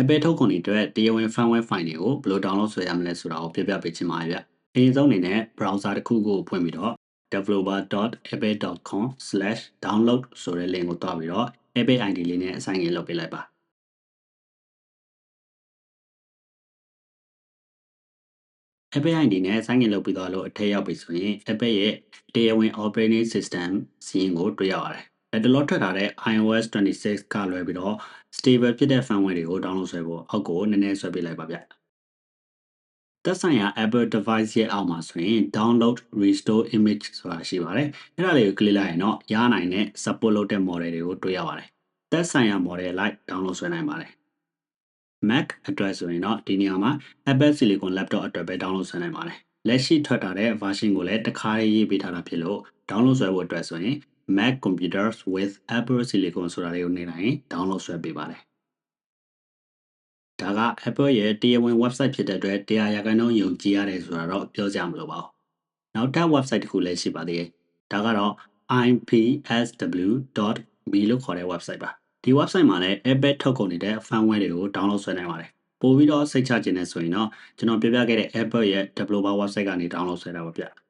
Apple ထုတ်ကုန်တွေအတွက်တရားဝင် firmware file တွေကိုဘယ်လို download ဆွဲရမလဲဆိုတာကိုပြပြပေးချင်ပါတယ်ဗျ။အရင်ဆုံးအနေနဲ့ browser တစ်ခုကိုဖွင့်ပြီးတော့ developer.apple.com/download ဆိုတဲ့ link ကိုတွားပြီးတော့ Apple ID လေးနဲ့ assign in လုပ်ပေးလိုက်ပါ။ Apple ID နဲ့ sign in လုပ်ပြီးသွားလို့အထက်ရောက်ပြီဆိုရင် Apple ရဲ့တရားဝင် operating system စီးရင်ကိုတွေ့ရပါတယ်။ လက်တလောထွက်ထားတဲ့ iOS 26ကလွယ်ပြီးတော့ stable ဖြစ်တဲ့ firmware တွေကို download ဆွဲဖို့အောက်ကိုနည်းနည်းဆွဲပေးလိုက်ပါဗျ။သက်ဆိုင်ရာ Apple device ရဲ့အောက်မှာဆိုရင် download restore image ဆိုတာရှိပါတယ်။အဲ့ဒါလေးကို click လိုက်ရင်တော့ရနိုင်တဲ့ support လုပ်တဲ့ model တွေကိုတွေ့ရပါတယ်။သက်ဆိုင်ရာ model လိုက် download ဆွဲနိုင်ပါတယ်။ Mac အတွက်ဆိုရင်တော့ဒီနေရာမှာ Apple Silicon laptop အတွက်ပဲ download ဆွဲနိုင်ပါတယ်။လက်ရှိထွက်ထားတဲ့ version ကိုလည်းတခါရေးရေးပေးထားတာဖြစ်လို့ download ဆွဲဖို့အတွက်ဆိုရင် Mac computers with Apple Silicon ဆိုတာလေးကိုနှိပ်လိုက်ရင် download ဆွဲပေးပါတယ်။ဒါက Apple ရဲ့တရားဝင် website ဖြစ်တဲ့အတွက်တရားရာခိုင်နှုန်းယုံကြည်ရတယ်ဆိုတာတော့ပြောကြမလို့ပါဘူး။နောက်ထပ် website တစ်ခုလည်းရှိပါသေးတယ်။ဒါကတော့ ipsw.me လို့ခေါ်တဲ့ website ပါ။ဒီ website မှာလည်း Apple ထုတ်ကုန်နေတဲ့ firmware တွေကို download ဆွဲနိုင်ပါတယ်။ပို့ပြီးတော့စိတ်ချခြင်းနဲ့ဆိုရင်တော့ကျွန်တော်ပြပြခဲ့တဲ့ Apple ရဲ့ developer website ကနေ download ဆွဲတာပါဗျ။